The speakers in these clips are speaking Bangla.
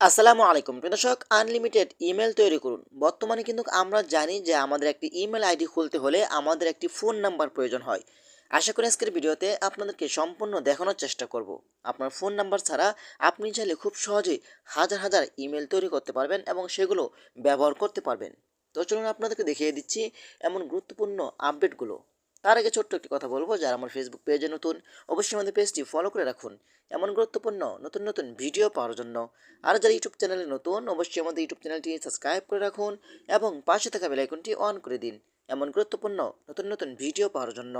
আসসালামু আলাইকুম। প্রিয় দর্শক আনলিমিটেড ইমেল তৈরি করুন। বর্তমানে কিন্তু আমরা জানি যে আমাদের একটি ইমেল আইডি খুলতে হলে আমাদের একটি ফোন নাম্বার প্রয়োজন হয়। আশা করি আজকের ভিডিওতে আপনাদেরকে সম্পূর্ণ দেখানোর চেষ্টা করব। আপনার ফোন নাম্বার ছাড়া আপনি চাইলে খুব সহজেই হাজার হাজার ইমেল তৈরি করতে পারবেন এবং সেগুলো ব্যবহার করতে পারবেন। তো চলুন আপনাদেরকে দেখিয়ে দিচ্ছি এমন গুরুত্বপূর্ণ আপডেটগুলো তার আগে ছোট্ট একটি কথা বলব, যারা আমার ফেসবুক পেজে নতুন, অবশ্যই আমাদের পেজটি ফলো করে রাখুন। এমন গুরুত্বপূর্ণ, নতুন নতুন ভিডিও পাওয়ার জন্য। আর যারা ইউটিউব চ্যানেলে নতুন, অবশ্যই আমাদের ইউটিউব চ্যানেলটি সাবস্ক্রাইব করে রাখুন এবং পাশে থাকা বেলাইকনটি অন করে দিন। এমন গুরুত্বপূর্ণ, নতুন নতুন ভিডিও পাওয়ার জন্য।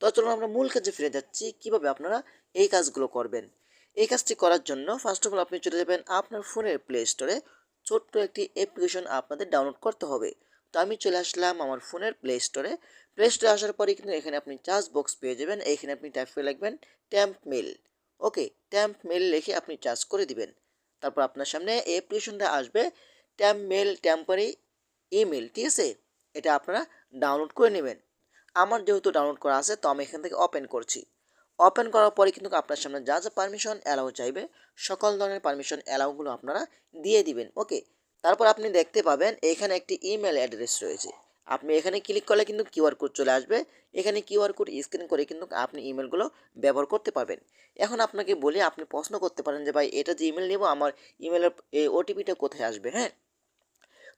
তো চলুন আমরা মূল কাজে ফিরে যাচ্ছি, কীভাবে আপনারা এই কাজগুলো করবেন? এই কাজটি করার জন্য ফার্স্ট অফ অল আপনি চলে যাবেন আপনার ফোনের প্লে স্টোরে ছোট্ট একটি অ্যাপ্লিকেশন আপনাদের ডাউনলোড করতে হবে। তো আমি চলে আসলাম আমার ফোনের প্লে স্টোরে প্লে স্টোরে আসার পরে কিন্তু এখানে আপনি চার্জ বক্স পেয়ে যাবেন। এইখানে আপনি টাইপ করে লিখবেন temp mail okay temp mail লিখে আপনি চার্জ করে দিবেন। তারপর আপনার সামনে অ্যাপ্লিকেশনটা আসবে। ট্যাম্প মেল টেম্পারি ইমেল ঠিক আছে? এটা আপনারা ডাউনলোড করে নেবেন। আমার যেহেতু ডাউনলোড করা আছে, তো আমি এখান থেকে ওপেন করছি। ওপেন করার পরে কিন্তু আপনার সামনে যা যা পারমিশন অ্যালাউ চাইবে, সকল ধরনের পারমিশন অ্যালাউগুলো আপনারা দিয়ে দিবেন। ওকে তারপর আপনি দেখতে পাবেন এখানে একটি ইমেল অ্যাড্রেস রয়েছে। আপনি এখানে ক্লিক করলে কিন্তু কিউআর কোড চলে আসবে। এখানে কিউআর কোড স্ক্যান করে কিন্তু আপনি ইমেলগুলো ব্যবহার করতে পারবেন। এখন আপনাকে বলে, আপনি প্রশ্ন করতে পারেন যে, ভাই, এটা যে ইমেল নেব, আমার ইমেলের ওটিপিটা কোথায় আসবে? হ্যাঁ?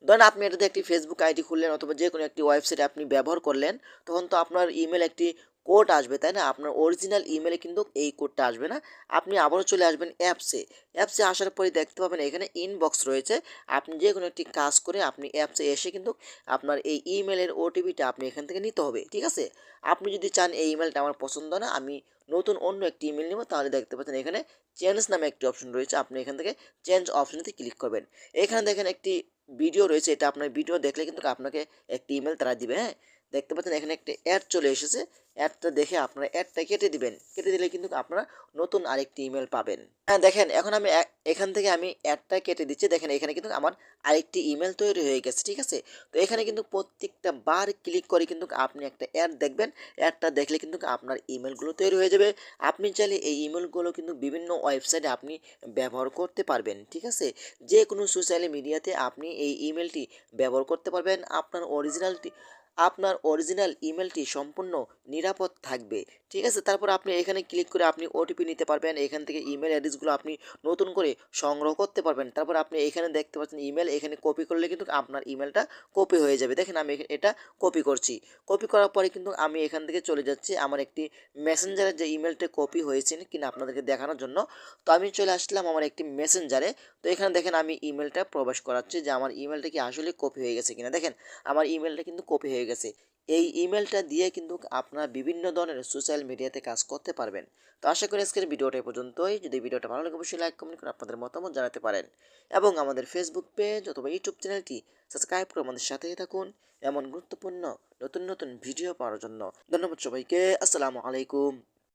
ধরেন আপনি এটাতে একটি ফেসবুক আইডি খুললেন অথবা যে কোনো একটি ওয়েবসাইট আপনি ব্যবহার করলেন, তখন তো আপনার ইমেল একটি কোড আসবে, তাই না? আপনার অরিজিনাল ইমেলে কিন্তু এই কোডটা আসবে না। আপনি আবারও চলে আসবেন অ্যাপসে অ্যাপসে আসার পরে দেখতে পাবেন এখানে ইনবক্স রয়েছে। আপনি যে কোনো একটি কাজ করে আপনি অ্যাপসে এসে কিন্তু আপনার এই ইমেলের ওটিপিটা আপনি এখান থেকে নিতে হবে, ঠিক আছে? আপনি যদি চান এই ইমেলটা আমার পছন্দ না, আমি নতুন অন্য একটি ইমেল নেব, তাহলে দেখতে পাচ্ছেন এখানে চেঞ্জ নামে একটি অপশন রয়েছে। আপনি এখান থেকে চেঞ্জ অপশনতে ক্লিক করবেন। এখানে দেখেন একটি ভিডিও রয়েছে, এটা আপনার ভিডিও দেখলে কিন্তু আপনাকে একটি ইমেল তারা দিবে হ্যাঁ? দেখতে পাচ্ছেন এখানে একটি অ্যাড চলে এসেছে। অ্যাডটা দেখে আপনারা অ্যাডটা কেটে দিবেন। কেটে দিলে কিন্তু আপনারা নতুন আরেকটি ইমেল পাবেন। হ্যাঁ দেখেন, এখন আমি এখান থেকে আমি অ্যাডটা কেটে দিচ্ছি। দেখেন, এখানে কিন্তু আমার আরেকটি ইমেল তৈরি হয়ে গেছে, ঠিক আছে? তো এখানে কিন্তু প্রত্যেকটা বার ক্লিক করে কিন্তু আপনি একটা অ্যাড দেখবেন। অ্যাডটা দেখলে কিন্তু আপনার ইমেলগুলো তৈরি হয়ে যাবে। আপনি চাইলে এই ইমেলগুলো কিন্তু বিভিন্ন ওয়েবসাইটে আপনি ব্যবহার করতে পারবেন, ঠিক আছে? যে কোনো সোশ্যাল মিডিয়াতে আপনি এই ইমেলটি ব্যবহার করতে পারবেন। আপনার অরিজিনালটি আপনার অরিজিনাল ইমেলটি সম্পূর্ণ নিরাপদ থাকবে। ঠিক আছে? তারপর আপনি এখানে ক্লিক করে আপনি ওটিপি নিতে পারবেন। এখান থেকে ইমেল অ্যাড্রেসগুলো আপনি নতুন করে সংগ্রহ করতে পারবেন। তারপর আপনি এখানে দেখতে পাচ্ছেন ইমেল এখানে কপি করলে কিন্তু আপনার ইমেলটা কপি হয়ে যাবে। দেখেন আমি এটা কপি করছি। কপি করার পরে কিন্তু আমি এখান থেকে চলে যাচ্ছি আমার একটি মেসেঞ্জারের যে ইমেলটা কপি হয়েছে কিনা আপনাদেরকে দেখানোর জন্য। তো আমি চলে আসলাম আমার একটি মেসেঞ্জারে তো এখানে দেখেন আমি ইমেলটা প্রবেশ করাচ্ছি যে আমার ইমেলটা কি আসলে কপি হয়ে গেছে কিনা। দেখেন, আমার ইমেলটা কিন্তু কপি হয়ে গেছে। এই ইমেলটা দিয়ে কিন্তু আপনারা বিভিন্ন ধরনের সোশ্যাল মিডিয়াতে কাজ করতে পারবেন। তো আশা করি আজকের ভিডিওটা পর্যন্তই। যদি ভিডিওটা ভালো লাগে, অবশ্যই লাইক কমেন্ট করে আপনাদের মতামত জানাতে পারেন। এবং আমাদের ফেসবুক পেজ অথবা ইউটিউব চ্যানেলটি সাবস্ক্রাইব করে আমাদের সাথেই থাকুন এমন গুরুত্বপূর্ণ নতুন নতুন ভিডিও পাওয়ার জন্য। ধন্যবাদ সবাইকে। আসসালামু আলাইকুম।